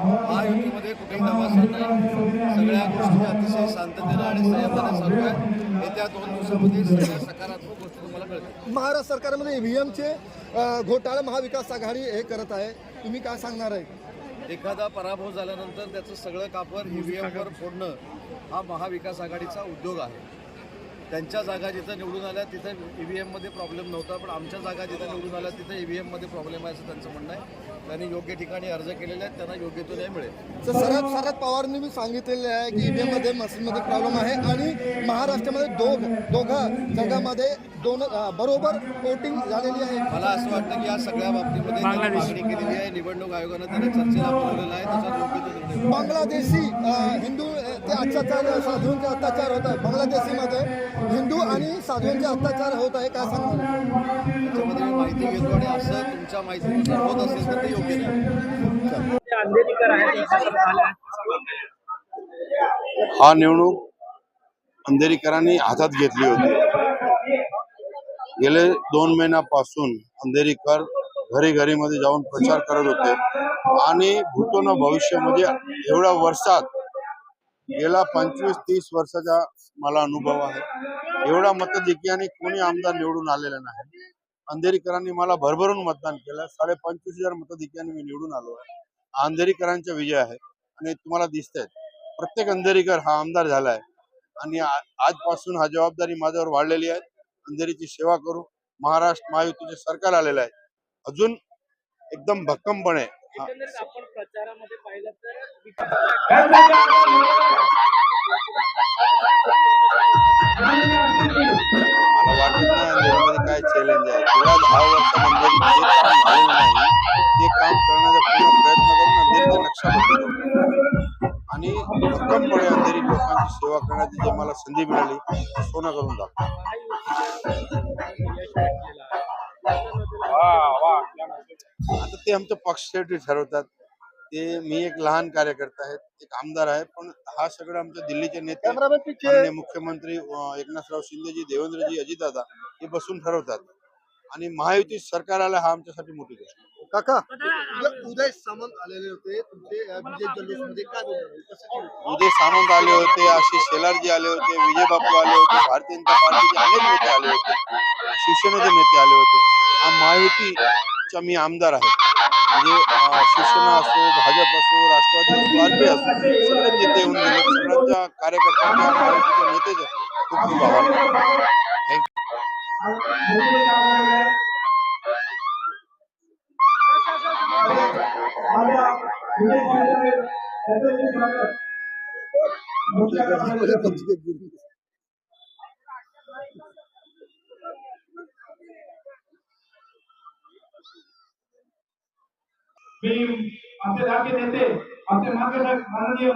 महायुतीमध्ये कुठेही तपासत नाही सगळ्या गोष्टी अतिशय शांततेनं आणि संयमानं चालू आहे. येत्या दोन दिवसामध्ये सगळ्या सकारात्मक गोष्टी तुम्हाला कळतील. महाराष्ट्र सरकारमध्ये ईव्हीएमचे घोटाळा महाविकास आघाडी हे करत आहे. तुम्ही काय सांगणार आहे? एखादा पराभव झाल्यानंतर त्याचं सगळं कापर ईव्हीएमवर फोडणं हा महाविकास आघाडीचा उद्योग आहे. त्यांच्या जागा जिथं निवडून आल्या तिथं ईव्हीएममध्ये प्रॉब्लेम नव्हता पण आमच्या जागा जिथं निवडून आल्या तिथं ईव्हीएममध्ये प्रॉब्लेम आहे असं त्यांचं म्हणणं आहे. त्यांनी योग्य ठिकाणी अर्ज केलेले आहेत त्यांना योग्य तो न्याय मिळेल. तर शरद शरद पवारांनी मी सांगितलेले आहे की ईव्हीएममध्ये मशीनमध्ये प्रॉब्लेम आहे आणि महाराष्ट्रामध्ये दोघ दोघा जगामध्ये दोन बरोबर वोटिंग झालेली आहे. मला असं वाटतं की या सगळ्या बाबतीमध्ये त्यांनी मागणी केलेली आहे. निवडणूक आयोगानं त्यांना चर्चेला बोलवलेलं आहे त्याच्यात योग्य तो निर्णय. बांगलादेशी हिंदू ते अत्याचार साधूंचे अत्याचार होत आहे बांगलादेशीमध्ये हिंदू आणि साधूंचे अत्याचार होत आहे. काय मी माहिती घेतो आणि असं तुमच्या माहितीनुसार होत असेल तर ते योग्य नाही. अंधेरीकर आहेत. हा निवडणूक अंधेरीकरांनी हातात घेतली होती. गेले दोन महिन्यापासून अंधेरीकर घरी घरी मध्ये जाऊन प्रचार करत होते. आणि भूतोन भविष्यामध्ये एवढ्या वर्षात गेला पंचवीस तीस वर्षाचा मला अनुभव आहे. एवढा मतधिक्याने कोणी आमदार निवडून आलेला नाही. अंधेरीकरांनी मला भरभरून मतदान केलं. साडे पंचवीस हजार मतधिक्याने मी निवडून आलो आहे. अंधेरीकरांचा विजय आहे. आणि तुम्हाला दिसतंय प्रत्येक अंधेरीकर हा आमदार झालाय आणि आजपासून हा जबाबदारी माझ्यावर वाढलेली आहे. अंधेरीची सेवा करू. महाराष्ट्र महायुतीचे सरकार आलेलं आहे. अजून एकदम भक्कमपणे एकंदरीत आपण प्रचारामध्ये पाहिलं तर मला वाटत नाही अंधेरीमध्ये काय चॅलेंज आहे. दहा जे काम झालेलं नाही ते काम करण्याचा पूर्ण प्रयत्न करून अंधेरीचा नक्षा बदलतो आणि भक्कमपणे अंधेरी लोकांची सेवा करण्याची जी मला संधी मिळाली ती सोनं करून दाखव ते आमच्या पक्षासाठी ठरवतात. ते मी एक लहान कार्यकर्ता आहे एक आमदार आहे पण हा सगळं आमच्या दिल्लीचे नेते मुख्यमंत्री एकनाथराव शिंदेजी देवेंद्रजी अजितदादा हे बसून ठरवतात. आणि महायुती सरकार आलं हा आमच्यासाठी मोठी गोष्ट आहे. काका उद्या सामंत आलेले होते. केलं? उदय सामंत आले होते आशिष शेलारजी आले होते विजय बापू आले होते भारतीय जनता पार्टीचे अनेक नेते आले होते शिवसेनेचे नेते आले होते. हा महायुतीचा मी आमदार आहे. म्हणजे शिवसेना असो भाजप असो राष्ट्रवादी असो आरपी असो सगळे नेते येऊन गेले सगळ्यांच्या कार्यकर्त्यांच्या महायुतीच्या नेतेचे खूप खूप आभार. थँक्यू मी आमचे राज्य नेते आमचे मार्गदर्शक माननीय